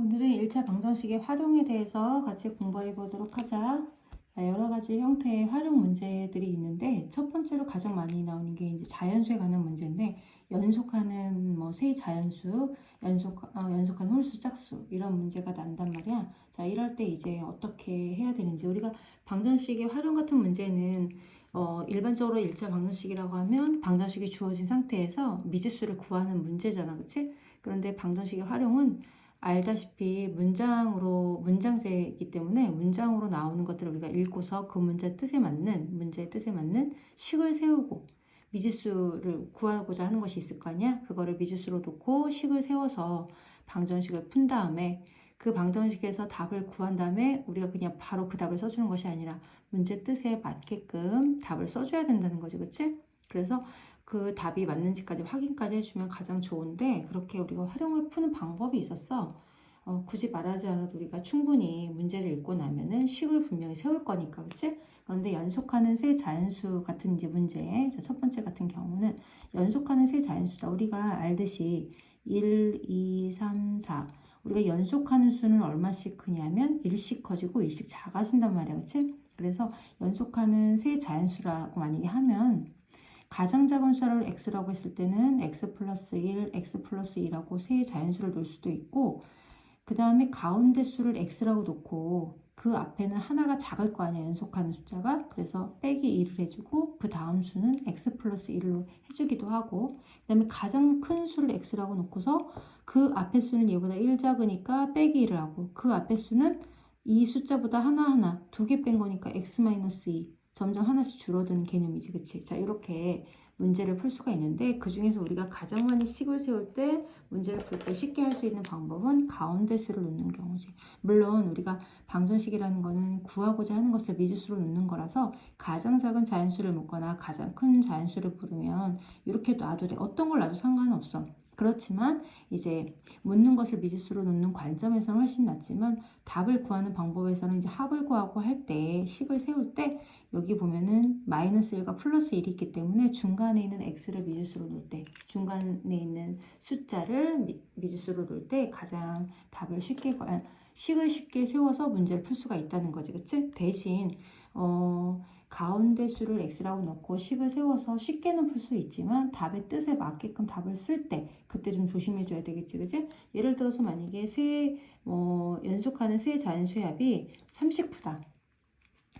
오늘은 1차 방정식의 활용에 대해서 같이 공부해 보도록 하자. 자, 여러 가지 형태의 활용 문제들이 있는데 첫 번째로 가장 많이 나오는 게 이제 자연수에 관한 문제인데 연속하는 뭐 세 자연수, 연속 어, 연속한 홀수, 짝수 이런 문제가 난단 말이야. 자, 이럴 때 이제 어떻게 해야 되는지 우리가 방정식의 활용 같은 문제는 어, 일반적으로 1차 방정식이라고 하면 방정식이 주어진 상태에서 미지수를 구하는 문제잖아. 그치? 그런데 방정식의 활용은 알다시피 문장으로 문장제이기 때문에 문장으로 나오는 것들을 우리가 읽고서 그 문제 뜻에 맞는 문제의 뜻에 맞는 식을 세우고 미지수를 구하고자 하는 것이 있을 거 아니야? 그거를 미지수로 놓고 식을 세워서 방정식을 푼 다음에 그 방정식에서 답을 구한 다음에 우리가 그냥 바로 그 답을 써주는 것이 아니라 문제 뜻에 맞게끔 답을 써줘야 된다는 거지, 그치? 그래서 그 답이 맞는지까지 확인까지 해주면 가장 좋은데 그렇게 우리가 활용을 푸는 방법이 있었어. 어, 굳이 말하지 않아도 우리가 충분히 문제를 읽고 나면은 식을 분명히 세울 거니까, 그치? 그런데 연속하는 세 자연수 같은 이제 문제, 자, 첫 번째 같은 경우는 연속하는 세 자연수다. 우리가 알듯이 1, 2, 3, 4. 우리가 연속하는 수는 얼마씩 크냐면 1씩 커지고 1씩 작아진단 말이야, 그치? 그래서 연속하는 세 자연수라고 만약에 하면 가장 작은 수를 x라고 했을 때는 x 플러스 1, x 플러스 2라고 세 자연수를 놓을 수도 있고 그 다음에 가운데 수를 x라고 놓고 그 앞에는 하나가 작을 거 아니야 연속하는 숫자가. 그래서 빼기 2를 해주고 그 다음 수는 x 플러스 1로 해주기도 하고 그 다음에 가장 큰 수를 x라고 놓고서 그 앞에 수는 얘보다 1 작으니까 빼기 1을 하고 그 앞에 수는 이 숫자보다 하나하나 두 개 뺀 거니까 x 마이너스 2 점점 하나씩 줄어드는 개념이지, 그치? 자, 이렇게 문제를 풀 수가 있는데 그 중에서 우리가 가장 많이 식을 세울 때 문제를 풀 때 쉽게 할 수 있는 방법은 가운데 수를 놓는 경우지. 물론 우리가 방정식이라는 거는 구하고자 하는 것을 미지수로 놓는 거라서 가장 작은 자연수를 묻거나 가장 큰 자연수를 부르면 이렇게 놔도 돼. 어떤 걸 놔도 상관없어. 그렇지만 이제 묻는 것을 미지수로 놓는 관점에서는 훨씬 낫지만 답을 구하는 방법에서는 이제 합을 구하고 할 때 식을 세울 때 여기 보면은 마이너스 1과 플러스 1이 있기 때문에 중간에 있는 x를 미지수로 놓을 때 중간에 있는 숫자를 미, 미지수로 놓을 때 가장 답을 쉽게 아, 식을 쉽게 세워서 문제를 풀 수가 있다는 거지 그치? 대신 어 가운데 수를 x라고 넣고 식을 세워서 쉽게는 풀 수 있지만 답의 뜻에 맞게끔 답을 쓸 때 그때 좀 조심해 줘야 되겠지 그지 예를 들어서 만약에 세 뭐 연속하는 세 자연수의 합이 39다.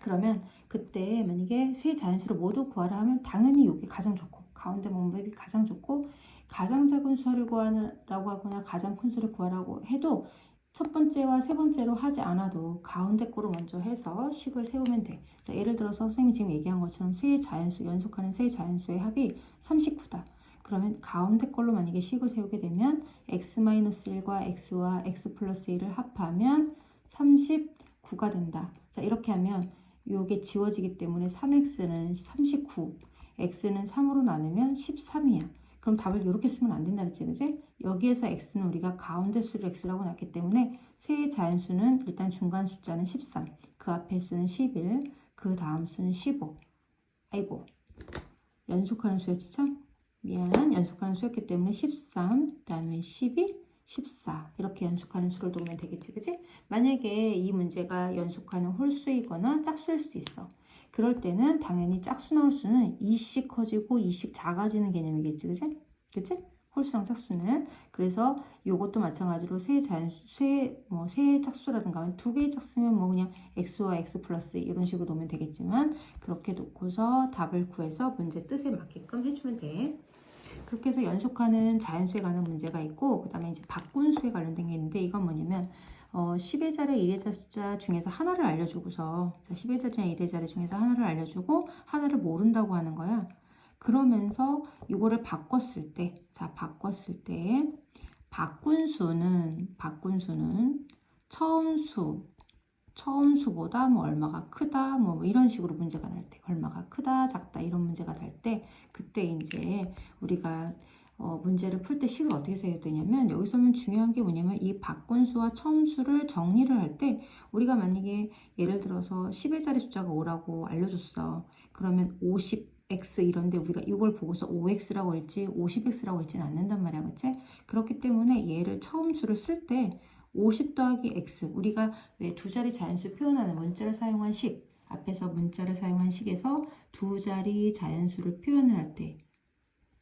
그러면 그때 만약에 세 자연수를 모두 구하라 하면 당연히 이게 가장 좋고 가운데 방법이 가장 좋고 가장 작은 수를 구하라고 하거나 가장 큰 수를 구하라고 해도 첫 번째와 세 번째로 하지 않아도 가운데 거로 먼저 해서 식을 세우면 돼. 자, 예를 들어서 선생님이 지금 얘기한 것처럼 세 자연수, 연속하는 세 자연수의 합이 39다. 그러면 가운데 걸로 만약에 식을 세우게 되면 x-1과 x와 x 플러스 1을 합하면 39가 된다. 자, 이렇게 하면 요게 지워지기 때문에 3x는 39, x는 3으로 나누면 13이야. 그럼 답을 이렇게 쓰면 안 된다 그랬지, 그지? 여기에서 x는 우리가 가운데 수를 x라고 놨기 때문에 세 자연수는 일단 중간 숫자는 13, 그 앞에 수는 11, 그 다음 수는 15. 아이고, 연속하는 수였지 참? 미안, 연속하는 수였기 때문에 13, 그 다음에 12, 14 이렇게 연속하는 수를 놓으면 되겠지, 그지? 만약에 이 문제가 연속하는 홀수이거나 짝수일 수도 있어. 그럴 때는 당연히 짝수 나올 수는 2씩 커지고 2씩 작아지는 개념이겠지, 그지? 그치? 홀수랑 짝수는 그래서 요것도 마찬가지로 세 자연수, 세, 뭐, 세 짝수라든가 두 개의 짝수면 뭐 그냥 x와 x 플러스 이런 식으로 놓으면 되겠지만 그렇게 놓고서 답을 구해서 문제 뜻에 맞게끔 해주면 돼. 그렇게 해서 연속하는 자연수에 관한 문제가 있고 그 다음에 이제 바꾼 수에 관련된 게 있는데 이건 뭐냐면 어, 10의 자리, 1의 자 숫자 중에서 하나를 알려주고서 자, 10의 자리나 1의 자리 중에서 하나를 알려주고 하나를 모른다고 하는 거야. 그러면서 이거를 바꿨을 때, 자 바꿨을 때 바꾼 수는 바꾼 수는 처음 수 처음 수보다 뭐 얼마가 크다 뭐 이런 식으로 문제가 날 때 얼마가 크다 작다 이런 문제가 날 때 그때 이제 우리가 어, 문제를 풀 때 식을 어떻게 세야 되냐면 여기서는 중요한 게 뭐냐면 이 바꾼수와 처음수를 정리를 할 때 우리가 만약에 예를 들어서 10의 자리 숫자가 5라고 알려줬어 그러면 50 x 이런데 우리가 이걸 보고서 5x라고 할지 50x라고 할지는 않는단 말이야 그치? 그렇기 때문에 얘를 처음 수를 쓸때 50 더하기 x 우리가 왜 두 자리 자연수 표현하는 문자를 사용한 식 앞에서 문자를 사용한 식에서 두 자리 자연수를 표현을 할 때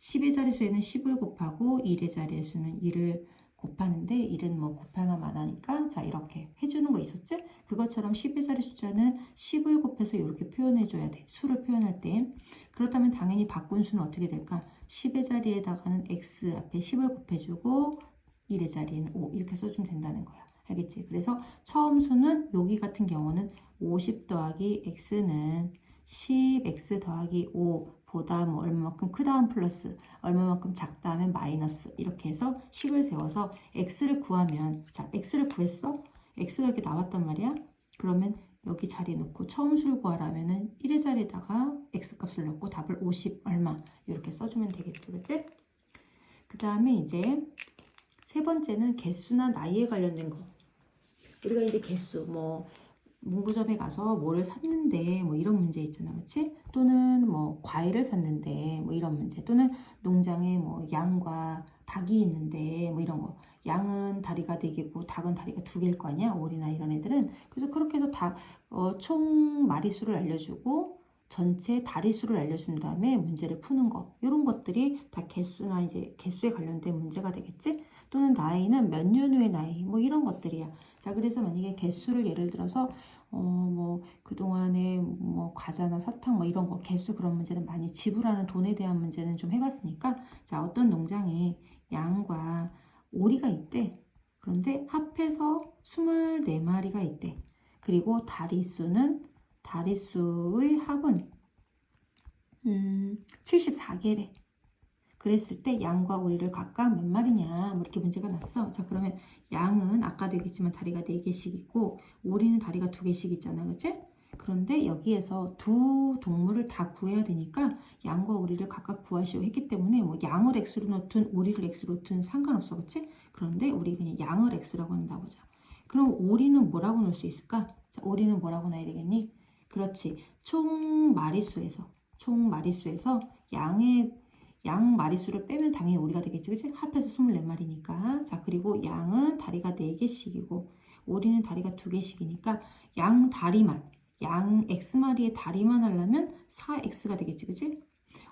10의 자리수에는 10을 곱하고 1의 자리수는 2를 곱하는데 1은 뭐 곱하나만 하니까 자 이렇게 해주는 거 있었죠? 그것처럼 10의 자리 숫자는 10을 곱해서 이렇게 표현해 줘야 돼 수를 표현할 때 그렇다면 당연히 바꾼 수는 어떻게 될까? 10의 자리에다가는 x 앞에 10을 곱해주고 1의 자리에는 5 이렇게 써주면 된다는 거야 알겠지? 그래서 처음 수는 여기 같은 경우는 50 더하기 x는 10x 더하기 5 보다 뭐 얼마만큼 크다면 플러스 얼마만큼 작다 하면 마이너스 이렇게 해서 식을 세워서 x를 구하면 자 x를 구했어? x가 이렇게 나왔단 말이야 그러면 여기 자리 넣고 처음 수를 구하라면은 1의 자리에다가 x 값을 넣고 답을 50 얼마 이렇게 써주면 되겠지 그치? 그 다음에 이제 세 번째는 개수나 나이에 관련된 거 우리가 이제 개수 뭐 문구점에 가서 뭐를 샀는데 뭐 이런 문제 있잖아 그치? 또는 뭐 과일을 샀는데 뭐 이런 문제 또는 농장에 뭐 양과 닭이 있는데 뭐 이런 거. 양은 다리가 네 개고 닭은 다리가 두 개일 거 아니야 오리나 이런 애들은. 그래서 그렇게 해서 다총 마리수를 알려주고 전체 다리 수를 알려준 다음에 문제를 푸는 거. 이런 것들이 다 개수나 이제 개수에 관련된 문제가 되겠지? 또는 나이는 몇 년 후의 나이. 뭐 이런 것들이야. 자 그래서 만약에 개수를 예를 들어서 어 뭐 그동안에 뭐 과자나 사탕 뭐 이런 거 개수 그런 문제는 많이 지불하는 돈에 대한 문제는 좀 해봤으니까 자 어떤 농장에 양과 오리가 있대. 그런데 합해서 24마리가 있대. 그리고 다리 수는 다리수의 합은 음, 74개래. 그랬을 때 양과 오리를 각각 몇 마리냐 뭐 이렇게 문제가 났어. 자 그러면 양은 아까도 얘기했지만 다리가 4개씩 있고 오리는 다리가 2개씩 있잖아. 그치? 그런데 여기에서 두 동물을 다 구해야 되니까 양과 오리를 각각 구하시오 했기 때문에 뭐 양을 x로 놓든 오리를 x로 놓든 상관없어. 그치? 그런데 우리 그냥 양을 x라고 한다 보자. 그럼 오리는 뭐라고 놓을 수 있을까? 자, 오리는 뭐라고 놔야 되겠니? 그렇지. 총 마리수에서 총 마리수에서 양의 양 마리수를 빼면 당연히 오리가 되겠지. 그치? 합해서 24마리니까. 자, 그리고 양은 다리가 4개씩이고 오리는 다리가 2개씩이니까 양 다리만 양 x마리의 다리만 하려면 4x가 되겠지. 그치?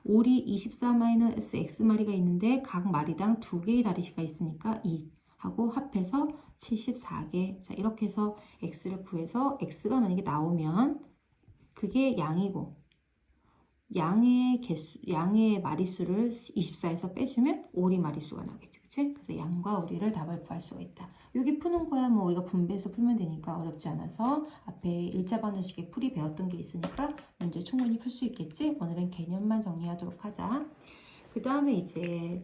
오리 24-x마리가 있는데 각 마리당 2개의 다리가 있으니까 2 하고 합해서 74개. 자, 이렇게 해서 x를 구해서 x가 만약에 나오면 그게 양이고 양의 개수, 양의 마리수를 24에서 빼주면 오리 마리수가 나오겠지, 그치? 그래서 양과 오리를 답을 구할 수가 있다. 여기 푸는 거야, 뭐 우리가 분배해서 풀면 되니까 어렵지 않아서 앞에 일자 반원식의 풀이 배웠던 게 있으니까 문제 충분히 풀 수 있겠지? 오늘은 개념만 정리하도록 하자. 그 다음에 이제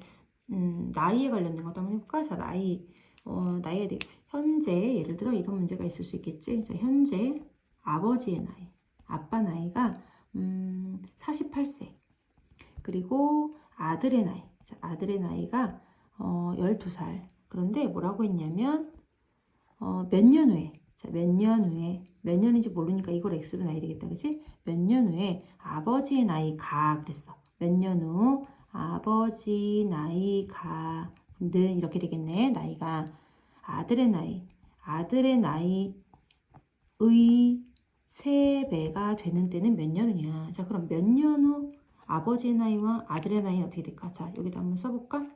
음, 나이에 관련된 것도 한번 해볼까? 자, 나이, 어, 나이에 대해 현재 예를 들어 이런 문제가 있을 수 있겠지? 자, 현재 아버지의 나이, 아빠 나이가 음, 48세. 그리고 아들의 나이. 자, 아들의 나이가 어, 12살. 그런데 뭐라고 했냐면 어, 몇 년 후에 자, 몇년 후에 몇 년인지 모르니까 이걸 x로 나야 되겠다. 그치? 몇 년 후에 아버지의 나이가 그랬어. 몇 년 후 아버지 나이가 는 이렇게 되겠네. 나이가 아들의 나이. 아들의 나이의 3배가 되는 때는 몇 년이냐. 자, 그럼 몇 년 후 아버지의 나이와 아들의 나이는 어떻게 될까? 자, 여기다 한번 써볼까?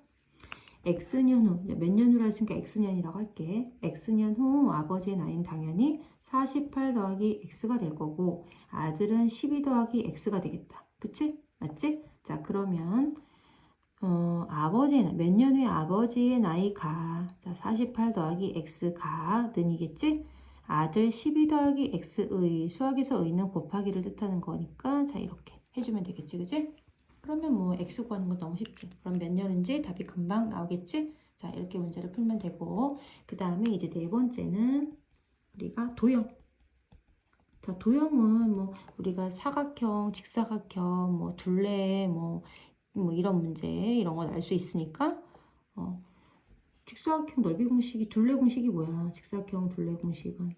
X년 후, 몇 년 후라 했으니까 X년이라고 할게. X년 후 아버지의 나이는 당연히 48 더하기 X가 될 거고, 아들은 12 더하기 X가 되겠다. 그치? 맞지? 자, 그러면, 어, 아버지의 나이, 몇 년 후에 아버지의 나이가, 자, 48 더하기 X가 는이겠지? 아들 12 더하기 x의 수학에서 의는 곱하기를 뜻하는 거니까 자 이렇게 해주면 되겠지 그지? 그러면 뭐 x 구하는 건 너무 쉽지 그럼 몇 년인지 답이 금방 나오겠지? 자 이렇게 문제를 풀면 되고 그 다음에 이제 네 번째는 우리가 도형 자 도형은 뭐 우리가 사각형, 직사각형, 뭐 둘레 뭐, 뭐 이런 문제 이런 건 알 수 있으니까 어, 직사각형 넓이 공식이 둘레 공식이 뭐야? 직사각형 둘레 공식은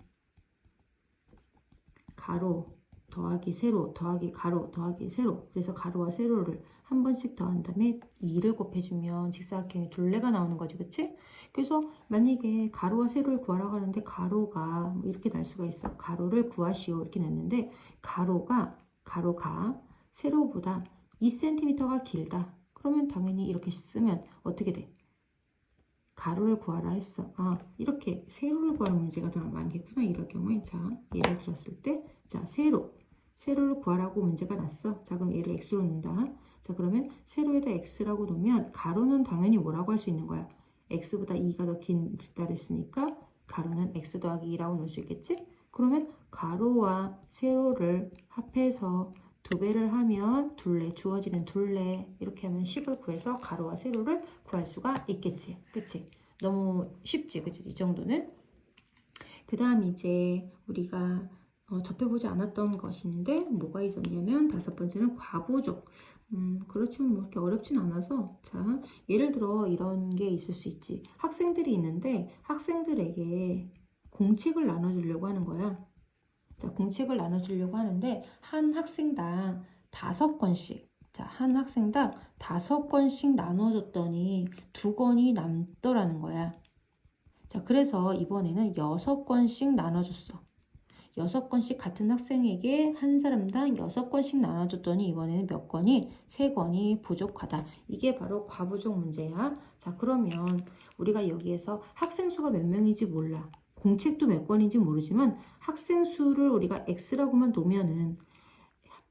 가로 더하기 세로 더하기 가로 더하기 세로 그래서 가로와 세로를 한 번씩 더한 다음에 2를 곱해주면 직사각형의 둘레가 나오는 거지 그치? 그래서 만약에 가로와 세로를 구하라고 하는데 가로가 뭐 이렇게 날 수가 있어. 가로를 구하시오 이렇게 냈는데 가로가 가로가 세로보다 2cm가 길다. 그러면 당연히 이렇게 쓰면 어떻게 돼? 가로를 구하라 했어. 아, 이렇게 세로를 구하는 문제가 더 많겠구나. 이럴 경우에 자, 예를 들었을 때 자, 세로. 세로를 구하라고 문제가 났어. 자, 그럼 얘를 x로 놓는다. 자, 그러면 세로에다 x라고 놓으면 가로는 당연히 뭐라고 할 수 있는 거야? x보다 2가 더 긴 길다 그랬으니까 가로는 x 더하기 2라고 놓을 수 있겠지? 그러면 가로와 세로를 합해서 두 배를 하면 둘레 주어지는 둘레 이렇게 하면 10을 구해서 가로와 세로를 구할 수가 있겠지. 그치? 너무 쉽지 그치? 이 정도는? 그 다음 이제 우리가 어, 접해보지 않았던 것인데 뭐가 있었냐면 다섯 번째는 과부족. 음 그렇지만 뭐 그렇게 어렵진 않아서 자 예를 들어 이런 게 있을 수 있지. 학생들이 있는데 학생들에게 공책을 나눠주려고 하는 거야 자, 공책을 나눠주려고 하는데 한 학생당 다섯 권씩 자, 한 학생당 다섯 권씩 나눠줬더니 두 권이 남더라는 거야. 자, 그래서 이번에는 여섯 권씩 나눠줬어. 여섯 권씩 같은 학생에게 한 사람당 여섯 권씩 나눠줬더니 이번에는 몇 권이 세 권이 부족하다. 이게 바로 과부족 문제야. 자, 그러면 우리가 여기에서 학생 수가 몇 명인지 몰라. 공책도 몇 권인지 모르지만 학생 수를 우리가 x라고만 놓으면은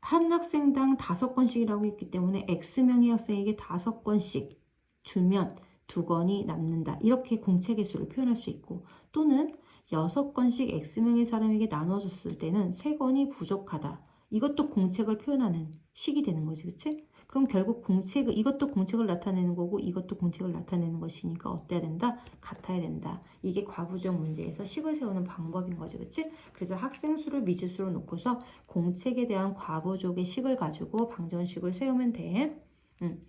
한 학생당 다섯 권씩이라고 했기 때문에 x명의 학생에게 다섯 권씩 주면 두 권이 남는다. 이렇게 공책의 수를 표현할 수 있고 또는 여섯 권씩 x명의 사람에게 나눠줬을 때는 세 권이 부족하다. 이것도 공책을 표현하는 식이 되는 거지, 그치? 그럼 결국 공책, 이것도 공책을 나타내는 거고 이것도 공책을 나타내는 것이니까 어때야 된다? 같아야 된다. 이게 과부적 문제에서 식을 세우는 방법인 거지, 그치? 그래서 학생 수를 미지수로 놓고서 공책에 대한 과부족의 식을 가지고 방정식을 세우면 돼. 음.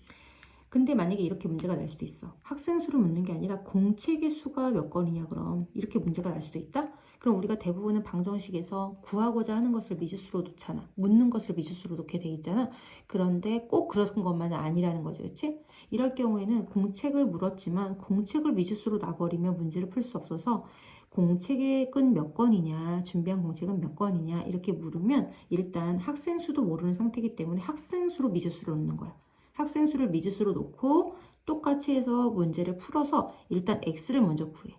근데 만약에 이렇게 문제가 날 수도 있어. 학생 수를 묻는 게 아니라 공책의 수가 몇 건이냐 그럼 이렇게 문제가 날 수도 있다. 그럼 우리가 대부분은 방정식에서 구하고자 하는 것을 미지수로 놓잖아. 묻는 것을 미지수로 놓게 돼 있잖아. 그런데 꼭 그런 것만은 아니라는 거지, 그렇지? 이럴 경우에는 공책을 물었지만 공책을 미지수로 놔버리면 문제를 풀 수 없어서 공책의 끈 몇 건이냐, 준비한 공책은 몇 건이냐 이렇게 물으면 일단 학생 수도 모르는 상태이기 때문에 학생 수로 미지수로 놓는 거야. 학생 수를 미지수로 놓고 똑같이 해서 문제를 풀어서 일단 x를 먼저 구해.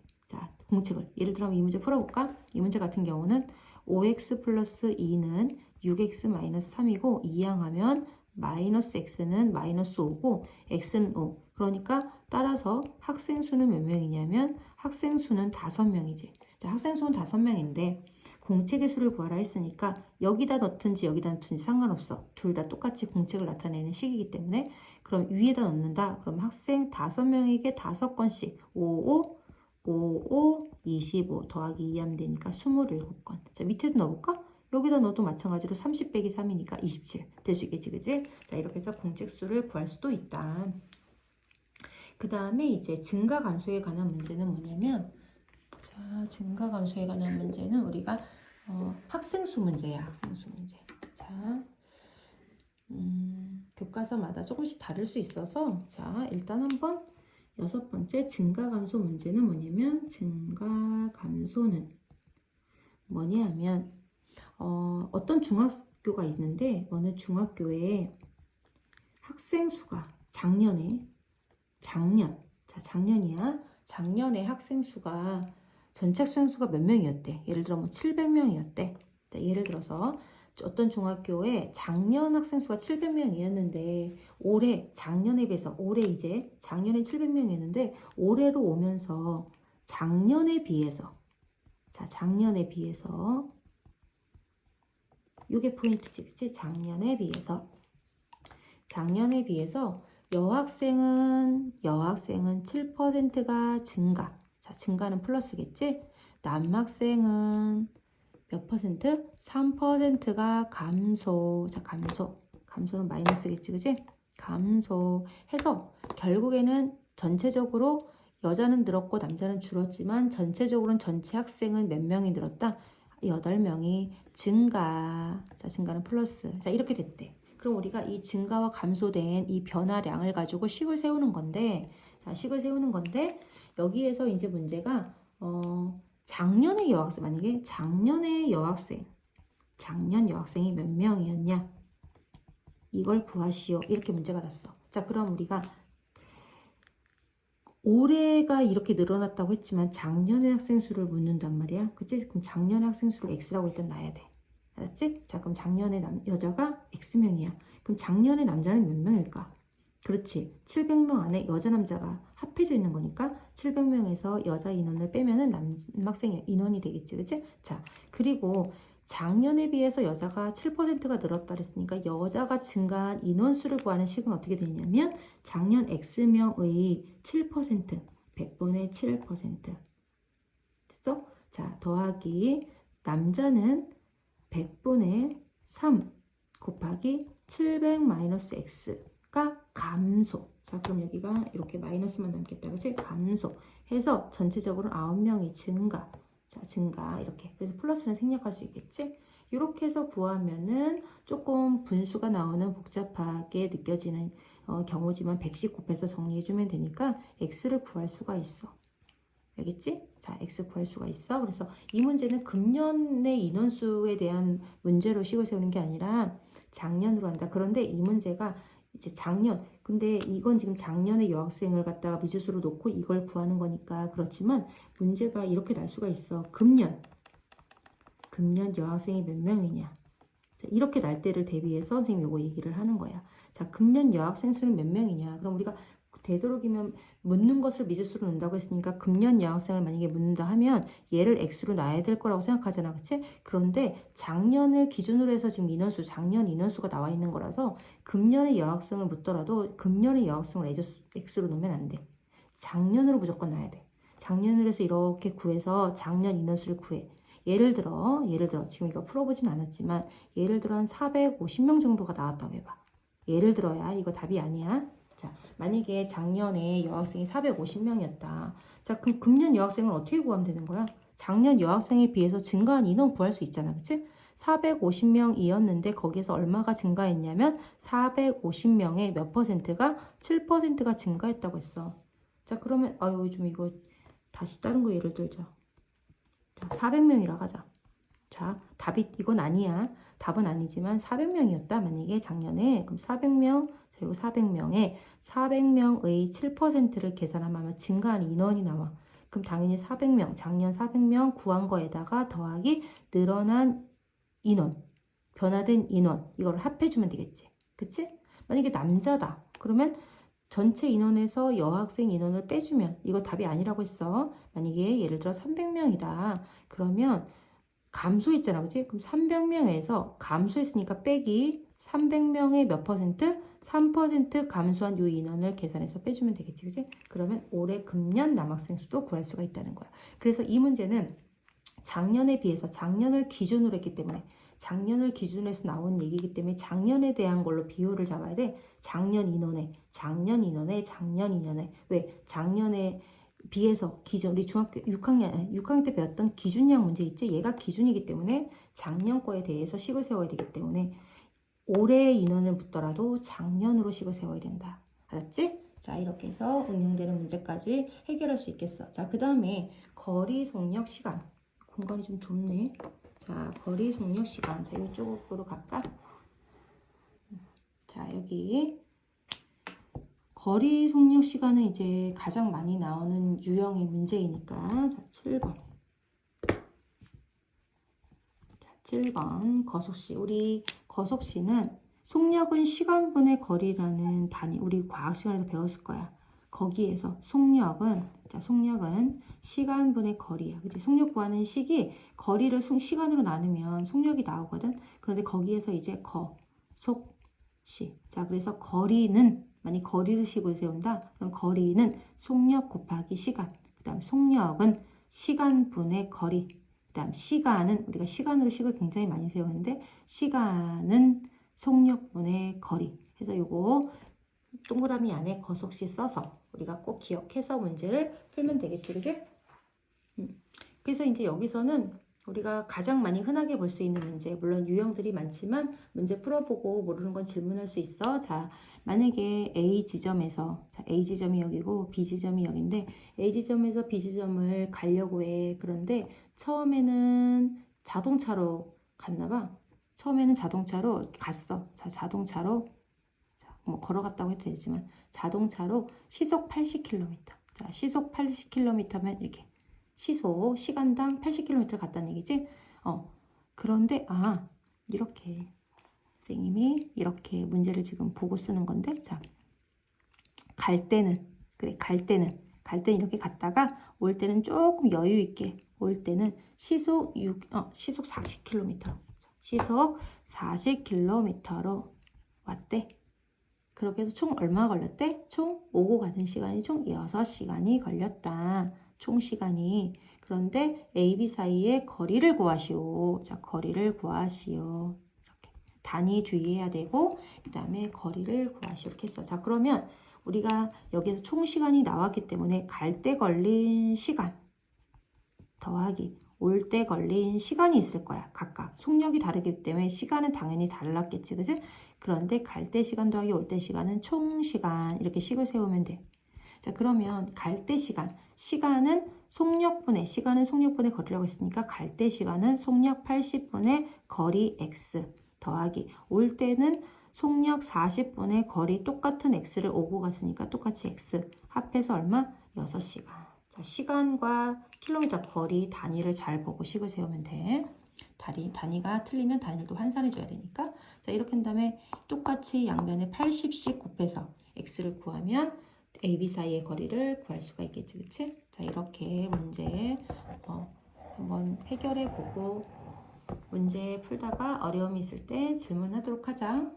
자, 공책을. 예를 들어 이 문제 풀어볼까? 이 문제 같은 경우는 5x 플러스 2는 6x 마이너스 3이고 이항하면 마이너스 x는 마이너스 5고 x는 5. 그러니까 따라서 학생 수는 몇 명이냐면 학생 수는 5명이지. 자, 학생 수는 5명인데 공책의 수를 구하라 했으니까 여기다 넣든지 여기다 넣든지 상관없어. 둘 다 똑같이 공책을 나타내는 식이기 때문에 그럼 위에다 넣는다. 그럼 학생 5명에게 5건씩 5, 5, 5, 5, 25 더하기 2 하면 되니까 27건. 자, 밑에도 넣어볼까? 여기다 넣어도 마찬가지로 30 빼기 3이니까 27 될 수 있겠지, 그지? 자, 이렇게 해서 공책 수를 구할 수도 있다. 그 다음에 이제 증가 감소에 관한 문제는 뭐냐면 자, 증가 감소에 관한 문제는 우리가 어, 학생수 문제야, 학생수 문제. 자, 음, 교과서마다 조금씩 다를 수 있어서 자, 일단 한번 여섯 번째 증가 감소 문제는 뭐냐면 증가 감소는 뭐냐면 어, 어떤 중학교가 있는데 어느 중학교에 학생 수가 작년에 작년 자 작년이야. 작년에 학생 수가 전체 학생 수가 몇 명이었대? 예를 들어 뭐 700명이었대. 자, 예를 들어서 어떤 중학교에 작년 학생 수가 700명이었는데 올해 작년에 비해서 올해 이제 작년에 700명이었는데 올해로 오면서 작년에 비해서 자 작년에 비해서 요게 포인트지 그치? 작년에 비해서. 작년에 비해서 여학생은 여학생은 7%가 증가. 자 증가는 플러스겠지? 남학생은 몇 퍼센트? 3%가 감소. 자, 감소. 감소는 마이너스겠지, 그지? 감소. 해서 결국에는 전체적으로 여자는 늘었고 남자는 줄었지만 전체적으로는 전체 학생은 몇 명이 늘었다? 8명이 증가. 자, 증가는 플러스. 자, 이렇게 됐대. 그럼 우리가 이 증가와 감소된 이 변화량을 가지고 식을 세우는 건데, 자, 자, 식을 세우는 건데 여기에서 이제 문제가 어, 작년의 여학생 만약에 작년의 여학생 작년 여학생이 몇 명이었냐? 이걸 구하시오. 이렇게 문제가 났어. 자, 그럼 우리가 올해가 이렇게 늘어났다고 했지만 작년의 학생 수를 묻는단 말이야. 그치? 그럼 작년의 학생 수를 X라고 일단 놔야 돼. 알았지? 자, 그럼 작년의 남, 여자가 X명이야. 그럼 작년의 남자는 몇 명일까? 그렇지. 700명 안에 여자 남자가 합해져 있는 거니까 700명에서 여자 인원을 빼면은 남학생 인원이 되겠지. 그치? 자, 그리고 작년에 비해서 여자가 7%가 늘었다 그랬으니까 여자가 증가한 인원수를 구하는 식은 어떻게 되냐면 작년 X명의 7% 100분의 7% 됐어? 자 더하기 남자는 100분의 3 곱하기 700 마이너스 X 가 감소 자 그럼 여기가 이렇게 마이너스만 남겠다 그치? 감소 해서 전체적으로 9명이 증가 자, 증가 이렇게. 그래서 플러스는 생략할 수 있겠지? 이렇게 해서 구하면은 조금 분수가 나오는 복잡하게 느껴지는 어, 경우지만 110 곱해서 정리해주면 되니까 x를 구할 수가 있어. 알겠지? 자, x 구할 수가 있어. 그래서 이 문제는 금년의 인원수에 대한 문제로 식을 세우는 게 아니라 작년으로 한다. 그런데 이 문제가 이제 작년. 근데 이건 지금 작년에 여학생을 갖다가 미지수로 놓고 이걸 구하는 거니까 그렇지만 문제가 이렇게 날 수가 있어. 금년. 금년 여학생이 몇 명이냐. 자, 이렇게 날 때를 대비해서 선생님이 요거 얘기를 하는 거야. 자 금년 여학생 수는 몇 명이냐. 그럼 우리가 되도록이면 묻는 것을 미지수로 넣는다고 했으니까 금년 여학생을 만약에 묻는다 하면 얘를 x로 놔야 될 거라고 생각하잖아. 그치? 그런데 작년을 기준으로 해서 지금 인원수, 작년 인원수가 나와 있는 거라서 금년의 여학생을 묻더라도 금년의 여학생을 x로 놓으면 안 돼. 작년으로 무조건 놔야 돼. 작년으로 해서 이렇게 구해서 작년 인원수를 구해. 예를 들어, 예를 들어, 지금 이거 풀어보진 않았지만, 예를 들어 한 450명 정도가 나왔다고 해봐. 예를 들어야 이거 답이 아니야. 자, 만약에 작년에 여학생이 450명이었다. 자, 그럼 금년 여학생을 어떻게 구하면 되는 거야? 작년 여학생에 비해서 증가한 인원 구할 수 있잖아. 그치? 450명이었는데 거기에서 얼마가 증가했냐면 450명의 몇 퍼센트가 7%가 증가했다고 했어. 자, 그러면 아유, 좀 이거 다시 다른 거 예를 들자. 자, 400명이라 하자. 자, 답이 이건 아니야. 답은 아니지만 400명이었다. 만약에 작년에 그럼 400명 그리고 400명에 400명의 7%를 계산하면 증가한 인원이 나와. 그럼 당연히 400명, 작년 400명 구한 거에다가 더하기 늘어난 인원, 변화된 인원, 이걸 합해주면 되겠지. 그치? 만약에 남자다. 그러면 전체 인원에서 여학생 인원을 빼주면 이거 답이 아니라고 했어. 만약에 예를 들어 300명이다. 그러면 감소했잖아. 그치? 그럼 300명에서 감소했으니까 빼기 300명의 몇 퍼센트? 3% 감소한 요 인원을 계산해서 빼주면 되겠지, 그지? 그러면 올해 금년 남학생 수도 구할 수가 있다는 거야. 그래서 이 문제는 작년에 비해서 작년을 기준으로 했기 때문에 작년을 기준으로 해서 나온 얘기이기 때문에 작년에 대한 걸로 비율을 잡아야 돼. 작년 인원에, 작년 인원에, 작년 인원에. 왜? 작년에 비해서 기준, 우리 중학교 6학년, 6학년 때 배웠던 기준량 문제 있지? 얘가 기준이기 때문에 작년 거에 대해서 식을 세워야 되기 때문에 올해 인원을 묻더라도 작년으로 식을 세워야 된다. 알았지? 자, 이렇게 해서 응용되는 문제까지 해결할 수 있겠어. 자, 그 다음에 거리 속력 시간. 공간이 좀 좁네. 자, 거리 속력 시간. 자, 이쪽으로 갈까? 자, 여기. 거리 속력 시간은 이제 가장 많이 나오는 유형의 문제이니까. 자, 7번. 자, 7번. 거속시. 우리 거속시는 속력은 시간분의 거리라는 단위 우리 과학 시간에서 배웠을 거야. 거기에서 속력은 자 속력은 시간분의 거리야. 그치? 속력 구하는 식이 거리를 속, 시간으로 나누면 속력이 나오거든. 그런데 거기에서 이제 거 속 시. 자 그래서 거리는 만약 거리를 식을 세운다. 그럼 거리는 속력 곱하기 시간. 그 다음 속력은 시간분의 거리. 다음 시간은 우리가 시간으로 식을 굉장히 많이 세우는데 시간은 속력분의 거리 해서 요거 동그라미 안에 거속시 써서 우리가 꼭 기억해서 문제를 풀면 되겠지 그지? 음. 그래서 이제 여기서는 우리가 가장 많이 흔하게 볼 수 있는 문제, 물론 유형들이 많지만 문제 풀어보고 모르는 건 질문할 수 있어. 자, 만약에 A 지점에서, 자, A 지점이 여기고 B 지점이 여기인데 A 지점에서 B 지점을 가려고 해. 그런데 처음에는 자동차로 갔나 봐. 처음에는 자동차로 갔어. 자, 자동차로 자, 뭐 걸어갔다고 해도 되지만 자동차로 시속 80km. 자, 시속 80km면 이렇게 시속 시간당 80km 갔다는 얘기지? 어. 그런데 아, 이렇게 선생님이 이렇게 문제를 지금 보고 쓰는 건데 자. 갈 때는 그래, 갈 때는 갈 때는 이렇게 갔다가 올 때는 조금 여유 있게 올 때는 시속 6 어, 시속 40km. 시속 40km로 왔대. 그렇게 해서 총 얼마 걸렸대? 총 오고 가는 시간이 총 6시간이 걸렸다. 총 시간이. 그런데 A, B 사이의 거리를 구하시오. 자, 거리를 구하시오. 이렇게. 단위 주의해야 되고, 그 다음에 거리를 구하시오. 이렇게 했어. 자, 그러면 우리가 여기에서 총 시간이 나왔기 때문에 갈 때 걸린 시간 더하기 올 때 걸린 시간이 있을 거야. 각각. 속력이 다르기 때문에 시간은 당연히 달랐겠지. 그지? 그런데 갈 때 시간 더하기 올 때 시간은 총 시간. 이렇게 식을 세우면 돼. 자, 그러면 갈 때 시간. 시간은 속력분의, 시간은 속력분의 거리라고 했으니까 갈 때 시간은 속력 80분의 거리 x 더하기 올 때는 속력 40분의 거리 똑같은 x를 오고 갔으니까 똑같이 x 합해서 얼마? 6시간. 자, 시간과 킬로미터 거리 단위를 잘 보고 식을 세우면 돼. 다리, 단위가 틀리면 단위를 또 환산해 줘야 되니까. 자, 이렇게 한 다음에 똑같이 양면에 80씩 곱해서 x를 구하면 A, B 사이의 거리를 구할 수가 있겠지, 그치? 자, 이렇게 문제 어, 한번 해결해 보고 문제 풀다가 어려움이 있을 때 질문하도록 하자.